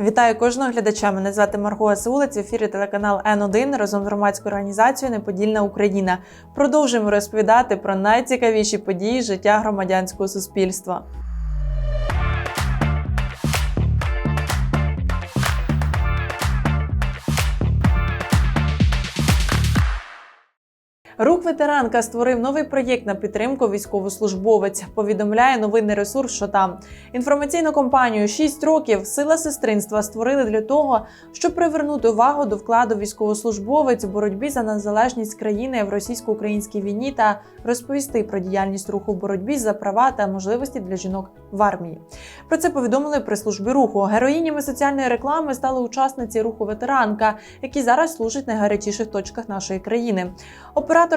Вітаю кожного глядача. Мене звати Марго Сулець, ефірі телеканал Н1 разом з громадською організацією Неподільна Україна. Продовжуємо розповідати про найцікавіші події життя громадянського суспільства. Рух ветеранка створив новий проєкт на підтримку військовослужбовець. Повідомляє новинний ресурс, що там інформаційну кампанію «6 років сила сестринства створили для того, щоб привернути увагу до вкладу військовослужбовець у боротьбі за незалежність країни в російсько-українській війні та розповісти про діяльність руху в боротьбі за права та можливості для жінок в армії. Про це повідомили при службі руху. Героїнями соціальної реклами стали учасниці руху ветеранка, які зараз служать в найгарячіших точках нашої країни.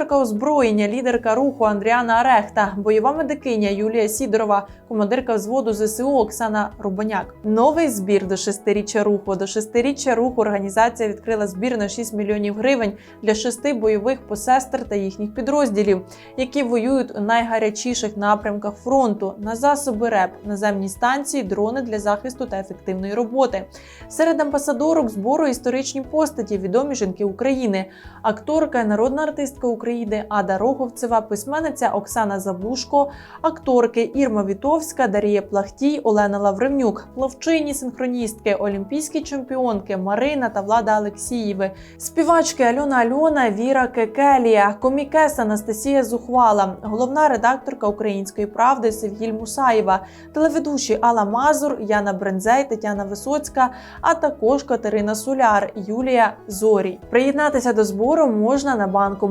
Операторка озброєння, лідерка руху Андріана Арехта, бойова медикиня Юлія Сідорова, командирка взводу ЗСУ Оксана Рубаняк. Новий збір до шестиріччя руху. До шестиріччя руху організація відкрила збір на 6 мільйонів гривень для шести бойових посестер та їхніх підрозділів, які воюють у найгарячіших напрямках фронту на засоби РЕП, наземні станції, дрони для захисту та ефективної роботи. Серед амбасадорок збору історичні постаті, відомі жінки України, акторка, народна артистка України Ада Роговцева, письменниця Оксана Забушко, акторки Ірма Вітовська, Дарія Плахтій, Олена Лавренюк, плавчині, синхроністки, олімпійські чемпіонки Марина та Влада Алексієви, співачки Альона Альона, Віра Кекелія, комікес Анастасія Зухвала, головна редакторка Української правди Севгіль Мусаєва, телеведучі Алла Мазур, Яна Брензей, Тетяна Висоцька, а також Катерина Суляр, Юлія Зорій. Приєднатися до збору можна на банку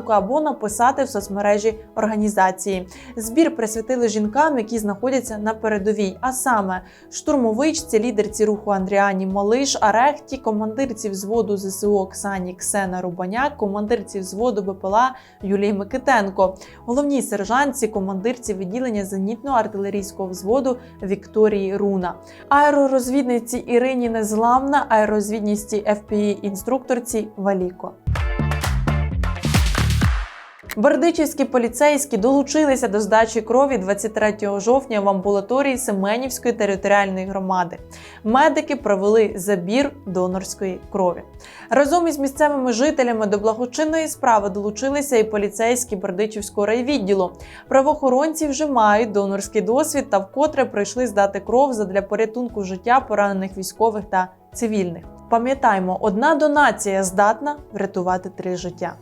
Монобанку або написати в соцмережі організації. Збір присвятили жінкам, які знаходяться на передовій, а саме штурмовичці, лідерці руху Андріані Малиш, Арехті, командирці взводу ЗСУ Оксані Ксена Рубаняк, командирці взводу БПЛА Юлії Микитенко, головній сержантці, командирці відділення зенітно-артилерійського взводу Вікторії Руна, аеророзвідниці Ірині Незламна, аеророзвідністі FPI інструкторці Валіко. Бердичівські поліцейські долучилися до здачі крові 23 жовтня в амбулаторії Семенівської територіальної громади. Медики провели забір донорської крові. Разом із місцевими жителями до благочинної справи долучилися і поліцейські Бердичівського райвідділу. Правоохоронці вже мають донорський досвід та вкотре прийшли здати кров задля порятунку життя поранених військових та цивільних. Пам'ятаймо, одна донація здатна врятувати три життя.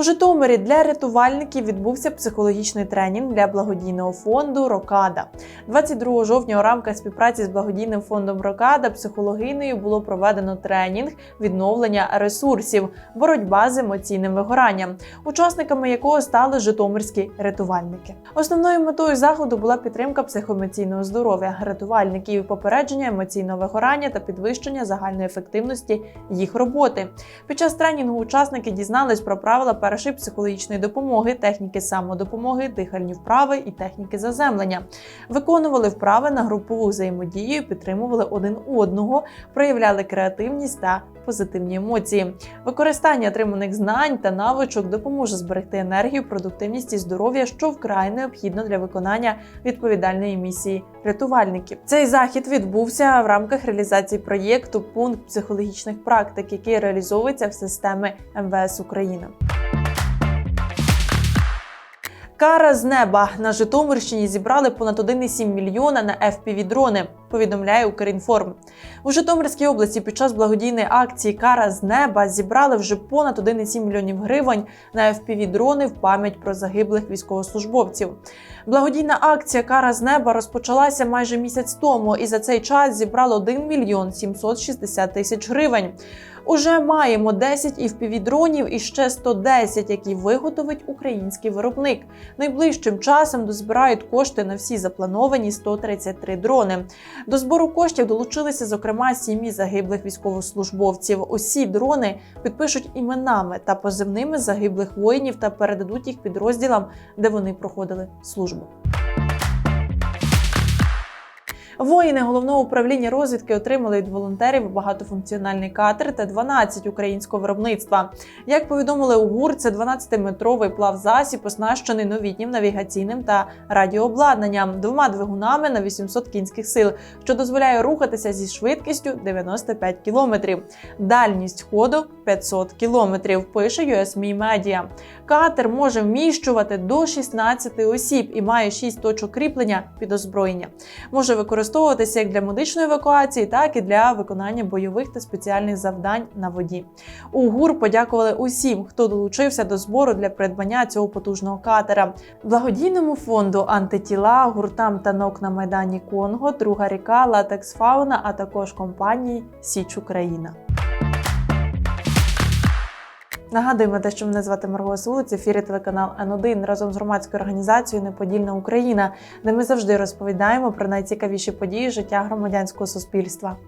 У Житомирі для рятувальників відбувся психологічний тренінг для благодійного фонду Рокада. 22 жовтня у рамках співпраці з благодійним фондом Рокада психологинею було проведено тренінг відновлення ресурсів, боротьба з емоційним вигоранням, учасниками якого стали житомирські рятувальники. Основною метою заходу була підтримка психоемоційного здоров'я рятувальників, попередження емоційного вигорання та підвищення загальної ефективності їх роботи. Під час тренінгу учасники дізнались про правила першої психологічної допомоги, техніки самодопомоги, дихальні вправи і техніки заземлення. Виконували вправи на групову взаємодію, підтримували один одного, проявляли креативність та позитивні емоції. Використання отриманих знань та навичок допоможе зберегти енергію, продуктивність і здоров'я, що вкрай необхідно для виконання відповідальної місії рятувальників. Цей захід відбувся в рамках реалізації проєкту Пункт психологічних практик, який реалізовується в системи МВС України. Кара з неба на Житомирщині зібрали понад 1,7 мільйона на fpv дрони. Повідомляє Укрінформ. У Житомирській області під час благодійної акції Кара з неба зібрали вже понад 1,7 мільйонів гривень на fpv дрони в пам'ять про загиблих військовослужбовців. Благодійна акція Кара з неба розпочалася майже місяць тому, і за цей час зібрало 1 мільйон 760 тисяч гривень. Уже маємо 10 fpv дронів і ще 110, які виготовить український виробник. Найближчим часом дозбирають кошти на всі заплановані 133 дрони. До збору коштів долучилися, зокрема, сім'ї загиблих військовослужбовців. Усі дрони підпишуть іменами та позивними загиблих воїнів та передадуть їх підрозділам, де вони проходили службу. Воїни головного управління розвідки отримали від волонтерів багатофункціональний катер Т-12 українського виробництва. Як повідомили у ГУР, це 12-метровий плавзасіб, оснащений новітнім навігаційним та радіообладнанням, двома двигунами на 800 кінських сил, що дозволяє рухатися зі швидкістю 95 км. Дальність ходу 500 км, пише USME Media. Катер може вміщувати до 16 осіб і має 6 точок кріплення під озброєння. Може використовуватися як для медичної евакуації, так і для виконання бойових та спеціальних завдань на воді. У ГУР подякували усім, хто долучився до збору для придбання цього потужного катера. Благодійному фонду антитіла, гуртам танок на майдані Конго, друга ріка, Латекс Фауна, а також компанії Січ Україна. Нагадуємо те, що мене звати Марго Сулиць, ефірі телеканал Н1 разом з громадською організацією Неподільна Україна, де ми завжди розповідаємо про найцікавіші події життя громадянського суспільства.